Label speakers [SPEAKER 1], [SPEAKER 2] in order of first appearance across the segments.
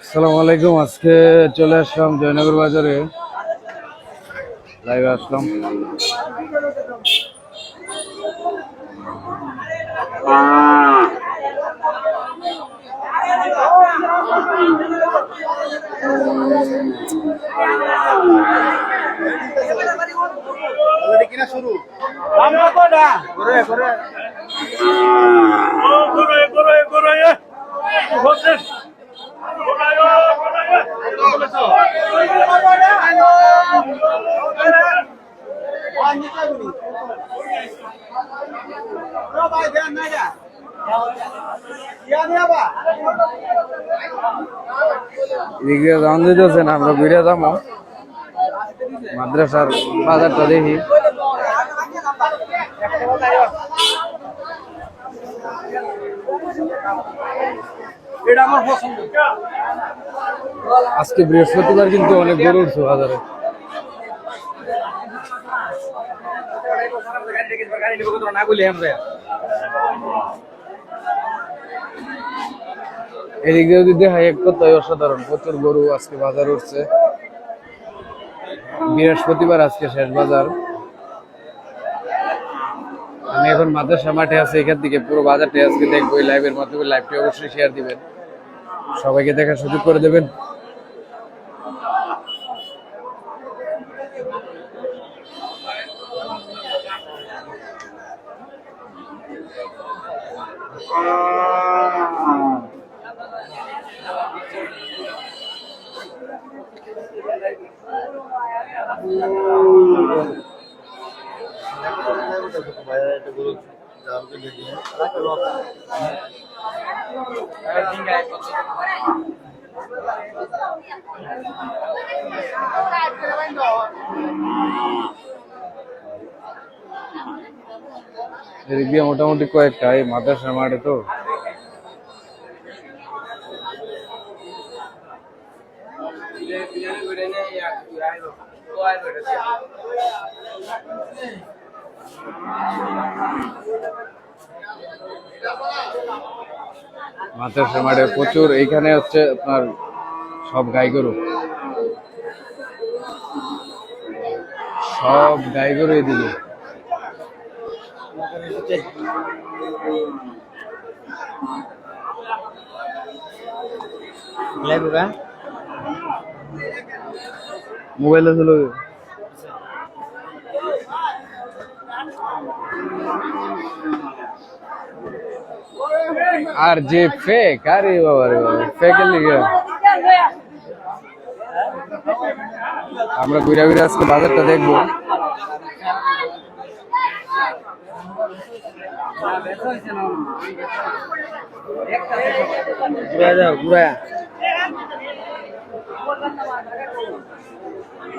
[SPEAKER 1] আসসালামু আলাইকুম আজকে চলে আসলাম জয়নগর বাজারে। লাইভে আসলাম। এদিকে রাউন দিতেছেন আমরা ঘুরে যাব। মাদ্রাসার বাজারটা দেখি। আজকে বৃহস্পতিবার কিন্তু অনেক গরু উঠছে বাজারে। এদিক যদি দেখাই, এক কথাই অসাধারণ। প্রচুর গরু আজকে বাজার উঠছে। বৃহস্পতিবার আজকে শেষ বাজার। আমি এখন মাদ্রাসা মাঠে আছি, এখান থেকে পুরো বাজারটা আজকে দেখব, এই লাইভের মাধ্যমে লাইভটি অবশ্যই শেয়ার দিবেন। সবাইকে দেখার সুযোগ করে দেবেন। দিয়ে মোটামুটি কয়েকটা এই মাদ্রাসার মাঠে তো। মাদ্রাসার মাঠে প্রচুর এইখানে হচ্ছে আপনার সব গাই গরু। সব গাই গরু এদিকে। মোবাইল ছিল আর যে ফেক আরে বাবা রে বাবা ফেকের লিগে আমরা ঘুরে ঘুরে আজকে বাজারটা দেখব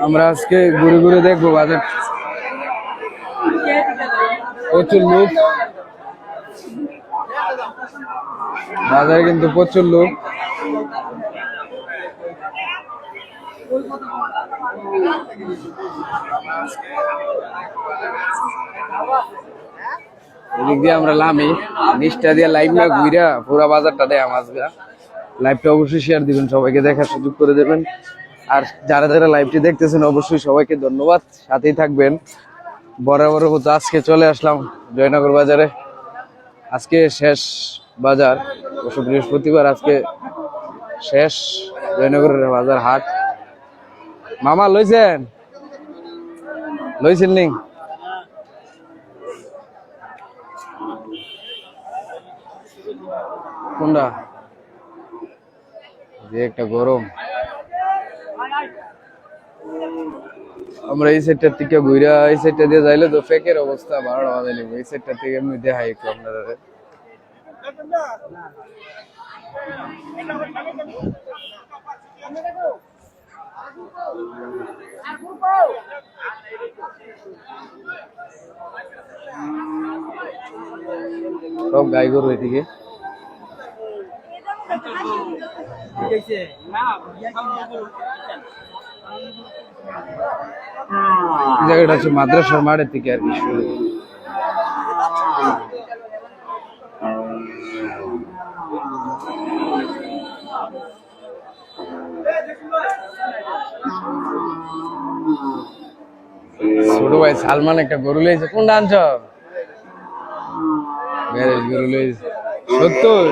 [SPEAKER 1] আমরা আজকে ঘুরে ঘুরে দেখব বাজার প্রচুর লোক বাজারে কিন্তু প্রচুর লোক। এদিক দিয়ে আমরা লামি নিচটা দিয়ে লাইভ না ঘুরা পুরা বাজারটা দেয় মাছগা। লাইভটা অবশ্যই শেয়ার দিবেন, সবাইকে দেখার সুযোগ করে দেবেন। আর যারা যারা লাইভটি দেখতেছেন, অবশ্যই সবাইকে ধন্যবাদ। সাথেই থাকবেন। বরাবর মতো আজকে চলে আসলাম জয়নগর বাজারে। আজকে শেষ বাজার। অবশ্য বৃহস্পতিবার আজকে শেষ জয়নগরের বাজার হাট। মামা, লইছেন? লইছেন নি? কোনটা? যে একটা গরম। আমরা এই সাইডটার থেকে ঘুরে, এই সাইডটা দিয়ে যাইলে তো ফেকের অবস্থা লিখব এই সাইডটা থেকে এমনি দেখাই একটু আপনারা সব গাই গরু এদিকে। জায়গাটা হচ্ছে মাদ্রাসার মাঠের থেকে আর কি। শুরু ছোট ভাই সালমান একটা গরু লইছে। কোন আনছ? গরু সত্তর?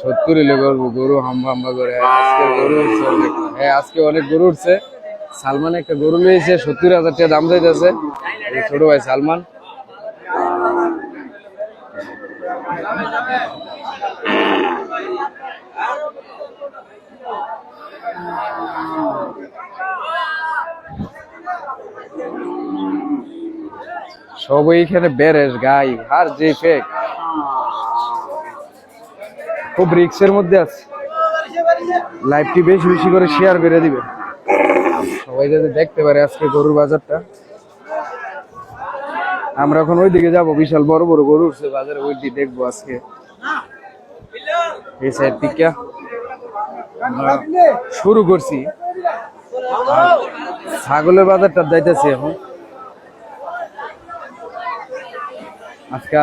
[SPEAKER 1] সত্তর এলে গরু হাম্বা হাম্বা করে। আজকে গরু উঠছে হ্যাঁ আজকে অনেক গরু উঠছে। সালমান একটা গরু লইছে, সত্তর হাজার টাকা দাম চাইতেছে ছোট ভাই সালমান। সব এইখানে বেরেস গাই আর যে ফেক। খুব রিক্সের মধ্যে আছে। লাইভটি বেশি বেশি করে শেয়ার করে দিবেন। সবাই যাতে দেখতে পারে আজকে গরুর বাজারটা। আমরা এখন ওইদিকে যাব, বিশাল বড় বড় গরু উঠছে বাজারে ওই দিকে দেখব আজকে। এই সাইড আমরা শুরু করছি। ছাগলের বাজারটা যাইতেছি এখন। আজকে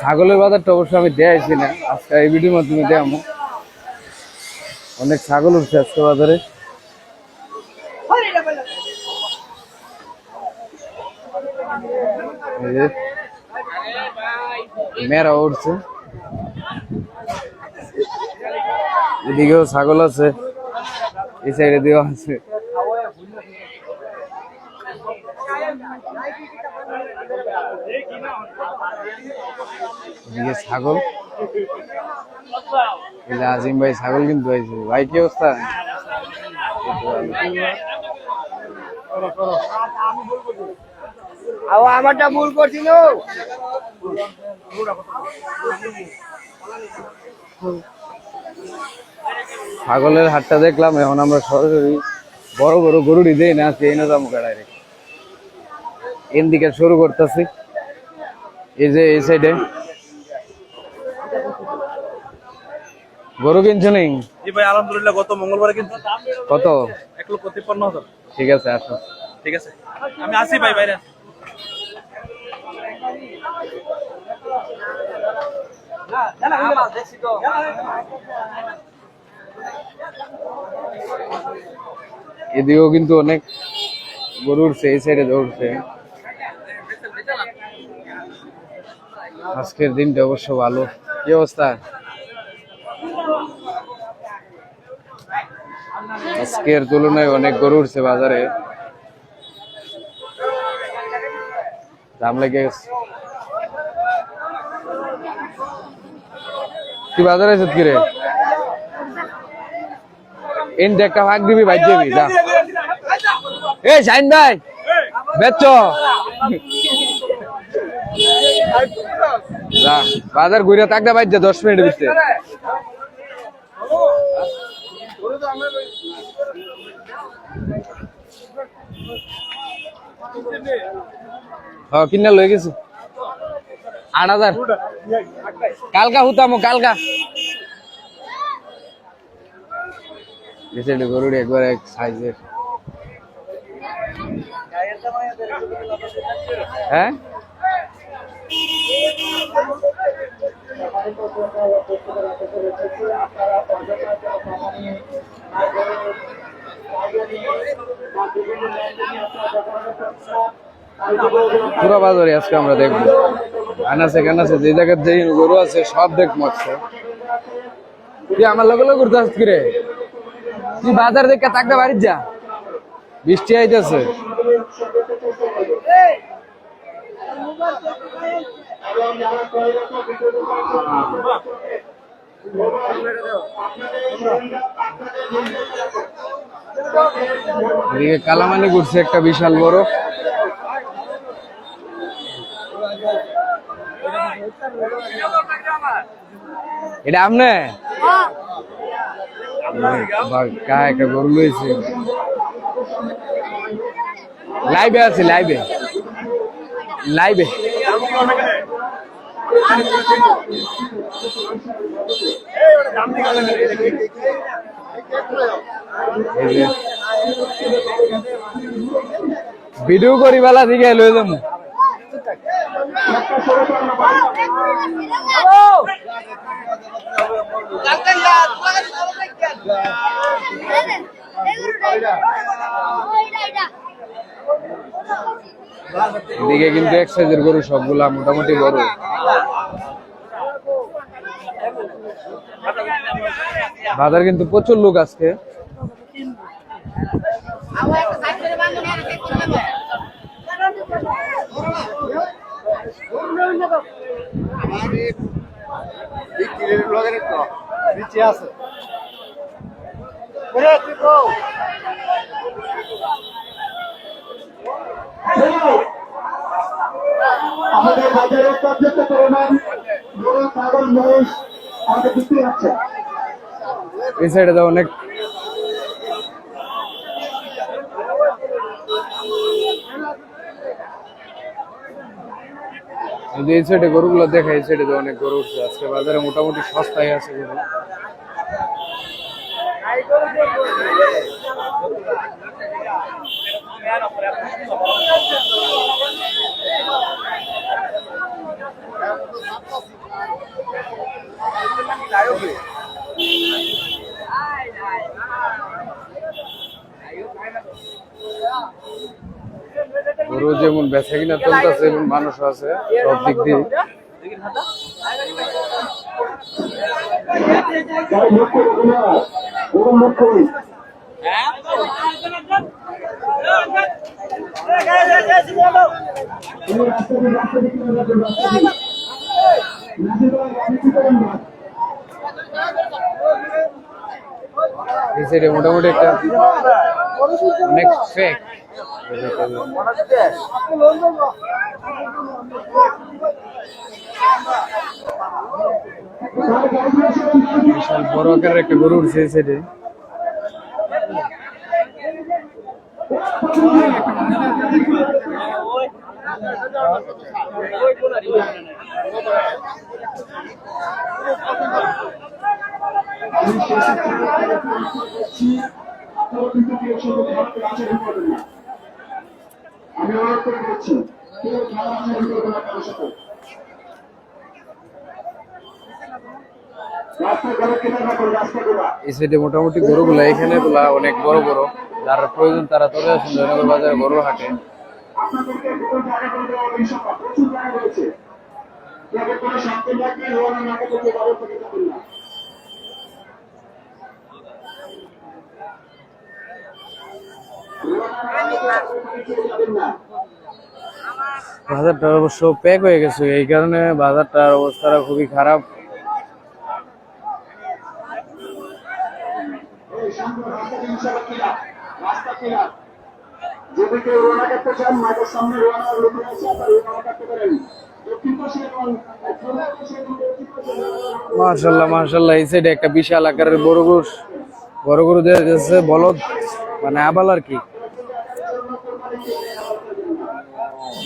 [SPEAKER 1] ছাগলের বাজারটা অবশ্য আমি দেয়াইছি না। আজকে এই ভিডিওর মাধ্যমে দেয়ামো। অনেক ছাগল উঠছে আজকে বাজারে। মেয়েরা উঠছে। এদিকেও ছাগল আছে, এই সাইডে দিয়েও আছে। এদিকে ছাগল। এই আজিম ভাই ছাগল কিন্তু হয়েছে। ভাই কি অবস্থা?
[SPEAKER 2] আমারটা ভুল করছিল
[SPEAKER 1] ছাগলের হাটটা দেখলাম এখন আমরা সরাসরি বড় বড় গরুরই দেই না সেই না দাম ডাইরেক্ট এন দিকে শুরু করতেছি। এই যে এই সাইডে গরু কিনছো নেই
[SPEAKER 2] জি ভাই আলহামদুলিল্লাহ গত মঙ্গলবারে কিন্তু
[SPEAKER 1] কত?
[SPEAKER 2] এক লক্ষ তিপ্পান্ন হাজার।
[SPEAKER 1] ঠিক আছে আসো।
[SPEAKER 2] ঠিক আছে। আমি আসি ভাই বাইরে
[SPEAKER 1] এদিকেও কিন্তু অনেক গরু উঠছে এই সাইডে দৌড়ছে। আজকের দিনটা অবশ্য ভালো। কি অবস্থা? আজকের তুলনায় অনেক গরু উঠছে বাজারে। দাম লেগে গেছে। তুই বাজারে আছিস কি রে? এন একটা ভাগ দিবি ভাই দিবি, যা। এ শাইন ভাই, বেচ। বাজার ঘুরে বাইর যা দশ মিনিটের ভিতরে। হ্যাঁ কিনা লয়ে গেছি। আট হাজার। কালকা হুতামো, কালকা। গরুর একবার এক সাইজের হ্যাঁ? পুরো বাজারে আজকে আমরা দেখব। আনাছে কানাছে যে জায়গার যে গরু আছে, সব দেখব আজকে তুই আমার লগে লগে ঘুরতে আসছিস রে তুই বাজার দেখে থাকতে বাড়ির যা। বৃষ্টি আইতেছে। এদিকে কালামানি ঘুরছে একটা বিশাল বড়। এটা আমনে? কা একটা লাইভে আছে লাইভে। লাইভে। ভিডিও করি বেলা দিকে লয়ে যাব। এদিকে কিন্তু এক গরু সবগুলা মোটামুটি বড়। বাজার কিন্তু প্রচুর লোক আজকে।
[SPEAKER 3] আমাদের বাজারে পর্যাপ্ত পরিমাণ গরু ছাগল, মহিষ আমাদের বিক্রি হচ্ছে।
[SPEAKER 1] এই সাইডে তো অনেক যদি এই সাইডে গরুগুলো দেখা, এই সাইডে তো অনেক গরু উঠছে। আজকে বাজারে মোটামুটি সস্তায় আছে গরু। গরু যেমন বেচা কিনা চলতেছে এবং মানুষ আছে সব দিক দিয়ে।
[SPEAKER 3] এই
[SPEAKER 1] সাইডে মোটামুটি একটা অনেক ফেক বিশাল বড় আকারের একটা গরু উঠছে এই সাইডে
[SPEAKER 3] আমি শেষে আমি অনুরোধ
[SPEAKER 1] মোটামুটি গরুগুলা এখানে গুলা অনেক বড় বড়। যারা প্রয়োজন তারা চলে আসেন জয়নগর বাজারে গরু হাটে
[SPEAKER 3] কোনো জায়গা করে দেওয়া হবে ইনশাআল্লাহ প্রচুর জায়গা রয়েছে তবে কোনো শান্তি লাগবে রোয়ানা নাকে থেকে ব্যবস্থা করতে পারবেন না রোয়ানা নাকে থেকে যাবেন না
[SPEAKER 1] বাজারটা অবশ্য প্যাক হয়ে গেছে এই কারণে বাজারটার অবস্থাটা খুবই খারাপ।
[SPEAKER 3] যদি কেউ কাটতে চান মাঠের সামনে লোক আপনারা কাটতে পারেন।
[SPEAKER 1] মার্শাল্লাহ মার্শাল্লাহ এই সাইডে একটা বিশাল আকারের বড় গরু বড় গরু দেওয়া যাচ্ছে বলদ মানে আবাল আর কি।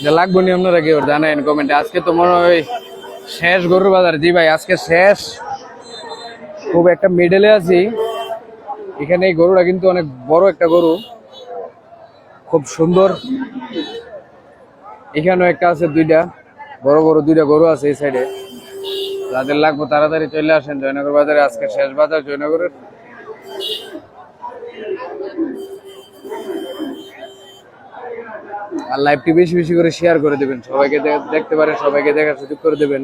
[SPEAKER 1] যে লাগবো নি আপনারা কেউ জানেন কমেন্টে আজকে তো মনে হয় শেষ গরুর বাজার। জি ভাই, আজকে শেষ। খুব একটা মিডলে আছি। এখানে এই গরুটা কিন্তু অনেক বড় একটা গরু। খুব সুন্দর। এখানেও একটা আছে দুইটা। বড় বড় দুইটা গরু আছে এই সাইডে যাদের লাগবে তাড়াতাড়ি চলে আসেন জয়নগর বাজারে। আজকে শেষ বাজার জয়নগরের। আর লাইভটি বেশি বেশি করে শেয়ার করে দেবেন। সবাইকে দেখতে পারেন, সবাইকে দেখার সুযোগ করে দেবেন।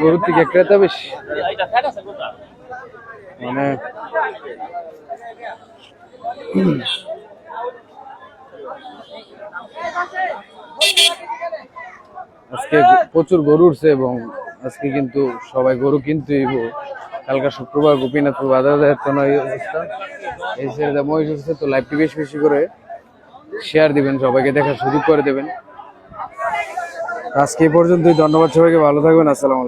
[SPEAKER 3] গরুর
[SPEAKER 1] থেকে ক্রেতা বেশ। মানে আজকে প্রচুর গরু উঠছে এবং আজকে কিন্তু সবাই গরু কিন্তু কালকা শুক্রবার গোপীনাথপুর বাজার এই ছেলেটা মহিষ হচ্ছে তো লাইভটি বেশ বেশি করে। শেয়ার দিবেন, সবাইকে দেখার সুযোগ করে দেবেন। আজকে এই পর্যন্তই, ধন্যবাদ সবাইকে, ভালো থাকবেন, আসসালামু